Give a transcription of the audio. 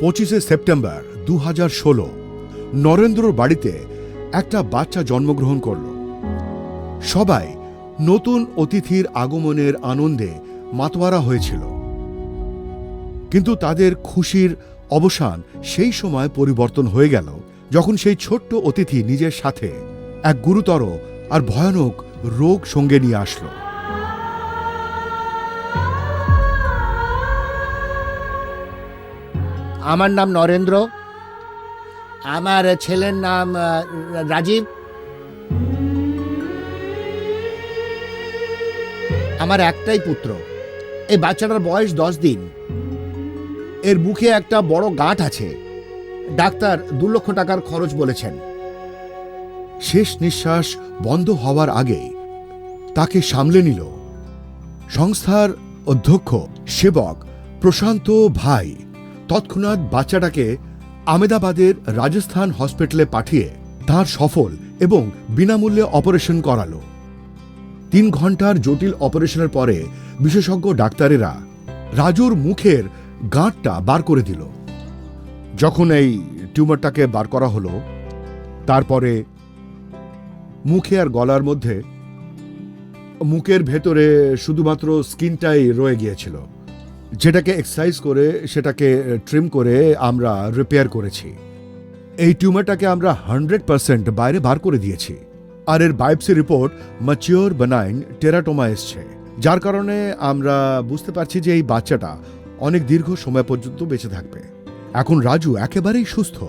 পঁচিশে সেপ্টেম্বর দু হাজার ষোলো, নরেন্দ্রর বাড়িতে একটা বাচ্চা জন্মগ্রহণ করল। সবাই নতুন অতিথির আগমনের আনন্দে মাতোয়ারা হয়েছিল। কিন্তু তাদের খুশির অবসান সেই সময় পরিবর্তন হয়ে গেল, যখন সেই ছোট্ট অতিথি নিজের সাথে এক গুরুতর আর ভয়ানক রোগ সঙ্গে নিয়ে আসলো। আমার নাম নরেন্দ্র। আমার ছেলের নাম রাজীব। আমার একটাই পুত্র। এই বাচ্চাটার বয়স দশ দিন। এর মুখে একটা বড় গাঁট আছে। ডাক্তার দু লক্ষ টাকার খরচ বলেছেন। শেষ নিঃশ্বাস বন্ধ হওয়ার আগে তাকে সামলে নিল। সংস্থার অধ্যক্ষ, সেবক প্রশান্ত ভাই। তৎক্ষণাৎ বাচ্চাটাকে আমেদাবাদের রাজস্থান হসপিটালে পাঠিয়ে তার সফল এবং বিনামূল্যে অপারেশন করালো। তিন ঘণ্টার জটিল অপারেশনের পরে বিশেষজ্ঞ ডাক্তারেরা রাজুর মুখের গাঁটটা বার করে দিল। যখন এই টিউমারটাকে বার করা হলো, তারপরে মুখে আর গলার মধ্যে, মুখের ভেতরে শুধুমাত্র স্কিনটাই রয়ে গিয়েছিল। যেটাকে এক্সারসাইজ করে, সেটাকে ট্রিম করে আমরা রিপেয়ার করেছি। এই টিউমারটাকে আমরা হান্ড্রেড পার্সেন্ট বাইরে বার করে দিয়েছি। আর এর biopsy report mature benign teratoma এসছে। যার কারণে আমরা বুঝতে পারছি যে এই বাচ্চাটা অনেক দীর্ঘ সময় পর্যন্ত বেঁচে থাকবে। এখন রাজু একেবারেই সুস্থ।